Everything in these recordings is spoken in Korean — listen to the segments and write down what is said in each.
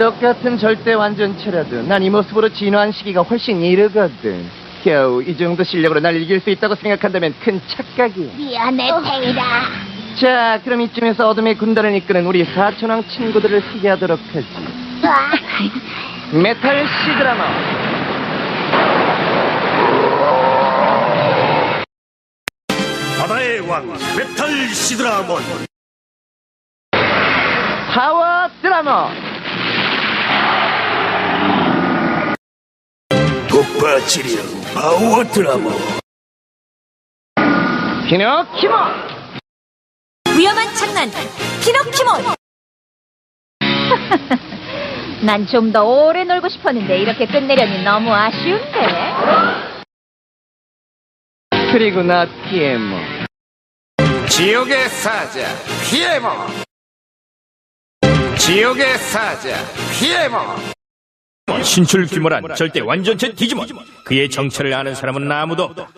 똑같은 절대 완전체라도 난 이 모습으로 진화한 시기가 훨씬 이르거든. 겨우 이 정도 실력으로 날 이길 수 있다고 생각한다면 큰 착각이야. 미안해, 탱이다. 자, 그럼 이쯤에서 어둠의 군단을 이끄는 우리 사천왕 친구들을 소개하도록 하지. 아, 메탈 시드라마. 바다의 왕 메탈 시드라몬 파워 드라마. 바치리랑 파워 드라마 피노키모. 위험한 장난 피노키몬 난 좀 더 오래 놀고 싶었는데 이렇게 끝내려니 너무 아쉬운데. 그리고 나 피에모. 지옥의 사자 피에모 지옥의 사자 피에모 신출 규모란 절대 완전체 디지몬 그의 정체를 아는 사람은 아무도 없다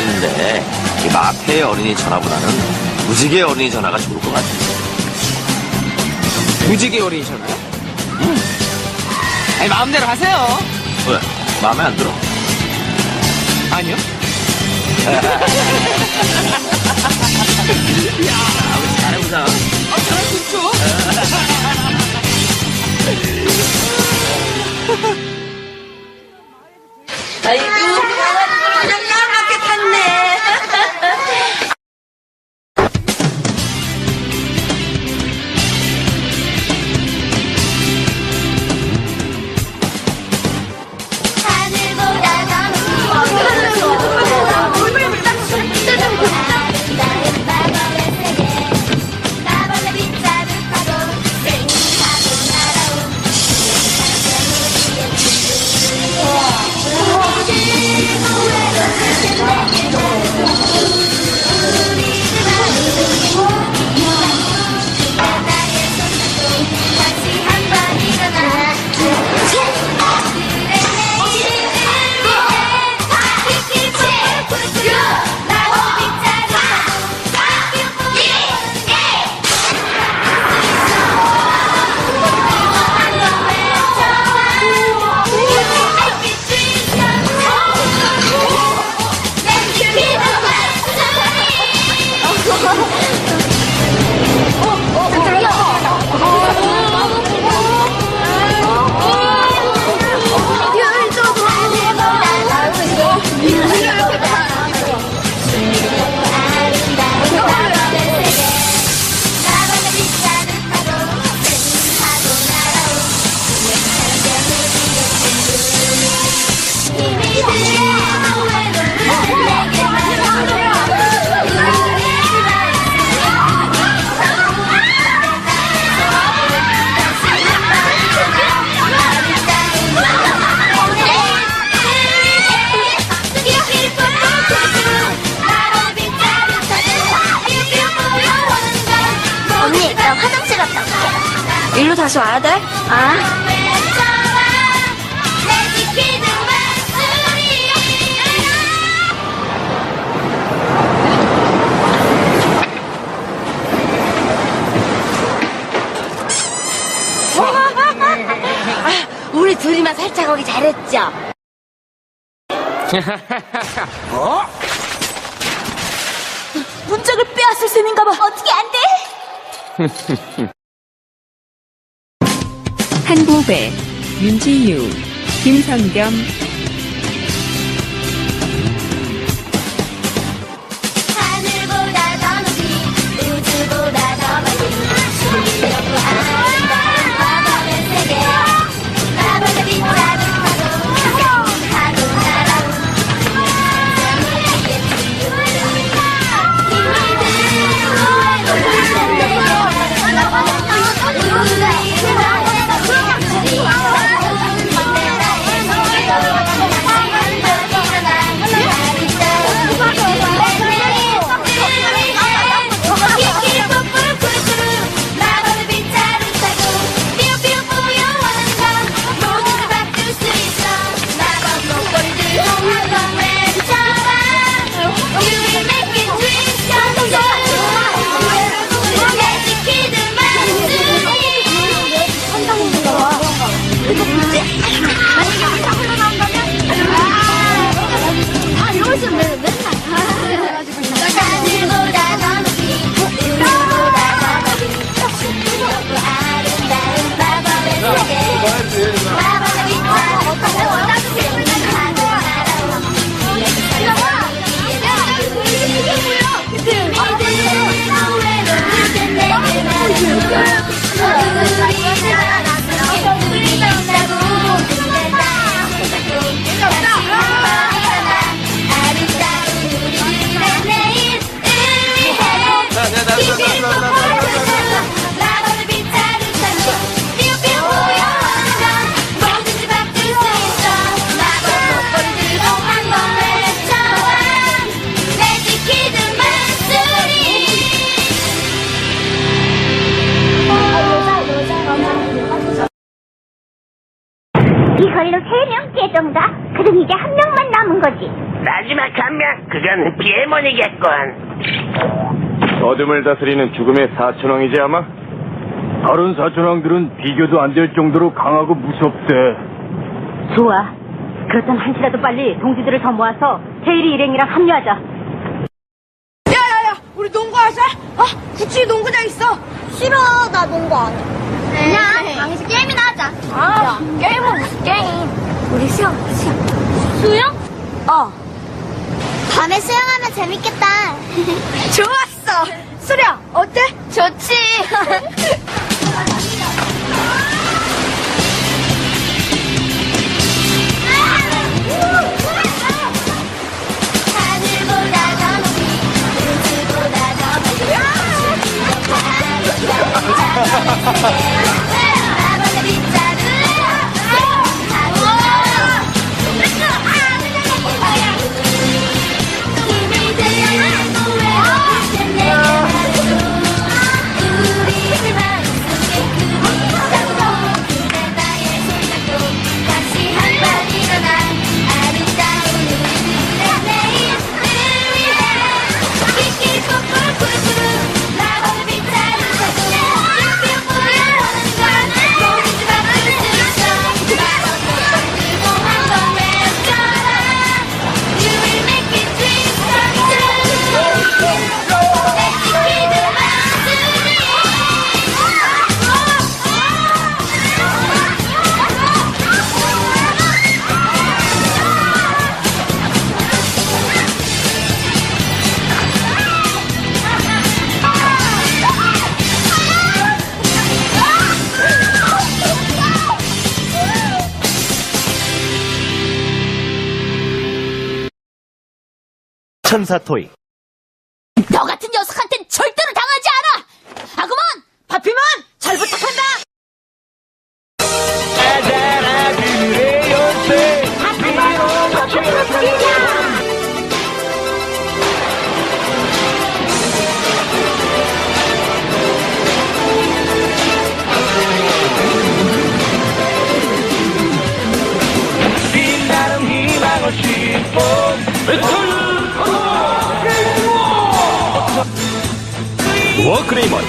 해봤는데 이 마페의 어린이 전화보다는 무지개 어린이 전화가 좋을 것 같아 무지개 어린이 전화요? 응 아니 마음대로 하세요 왜? 마음에 안 들어? 아니요 야 우리 잘해보자 언니, 일로 다시 와야 돼? 아. 우리 둘이만 살짝 오기 잘했죠? 문짝을 빼앗을 셈인가 봐 어떻게 안 돼? 한보배, 윤지유, 김성겸, 비에몬이겠군. 어둠을 다스리는 죽음의 사천왕이지 아마? 다른 사천왕들은 비교도 안 될 정도로 강하고 무섭대. 좋아. 그렇단 한시라도 빨리 동지들을 더 모아서 테일이 일행이랑 합류하자. 야야야 우리 농구하자 아 구치 농구장 있어 싫어, 나 농구 안 해. 그냥 방에서 게임이나 하자. 아, 게임은 무슨 게임? 우리 수영, 수영. 수영? 어. 밤에 수영 하면 재밌겠다. 좋았어 수령 어때? 좋지. 하늘보다 천사토이 워크레이먼.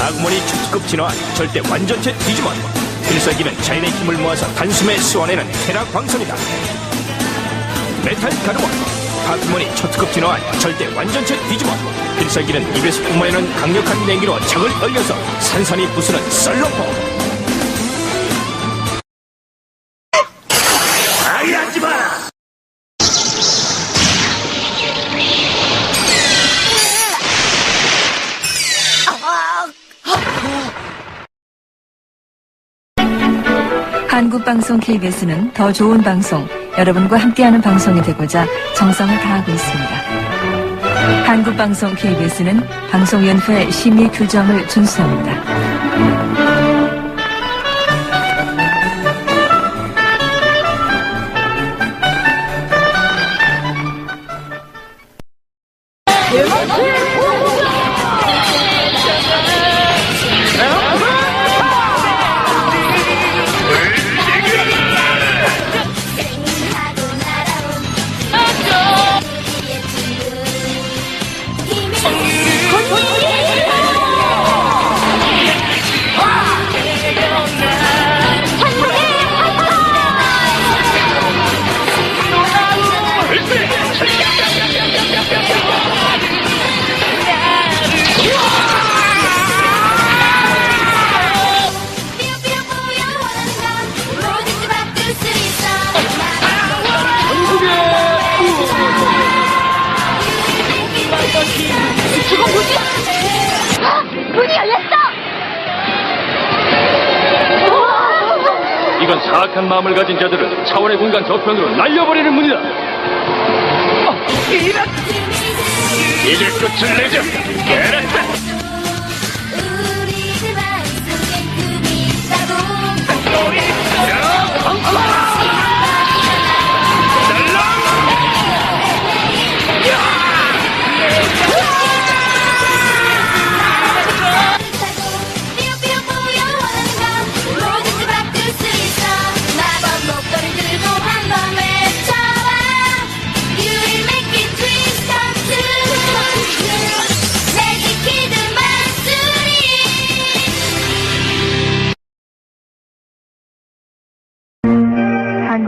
아구몬이 초특급 진화한 절대 완전체 디지몬. 필살기는 자연의 힘을 모아서 단숨에 쏘아내는 테라 광선이다. 메탈 가르몬. 아구몬이 초특급 진화한 절대 완전체 디지몬. 필살기는 입에서 뿜어내는 강력한 냉기로 적을 얼려서 산산이 부수는 썰로포 한국방송 KBS는 더 좋은 방송, 여러분과 함께하는 방송이 되고자 정성을 다하고 있습니다. 한국방송 KBS는 방송연회 심의 규정을 준수합니다. 이건 사악한 마음을 가진 자들을 차원의 공간 저편으로 날려버리는 문이다. 이제 끝을 내자. 깨랬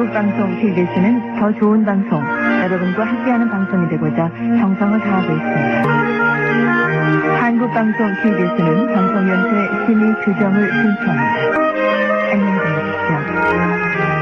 한국방송 KBS는 더 좋은 방송, 여러분과 함께하는 방송이 되고자 정성을 다하고 있습니다. 한국방송 KBS는 방송연수의 심의 규정을 신청합니다. 안녕히 계십시오.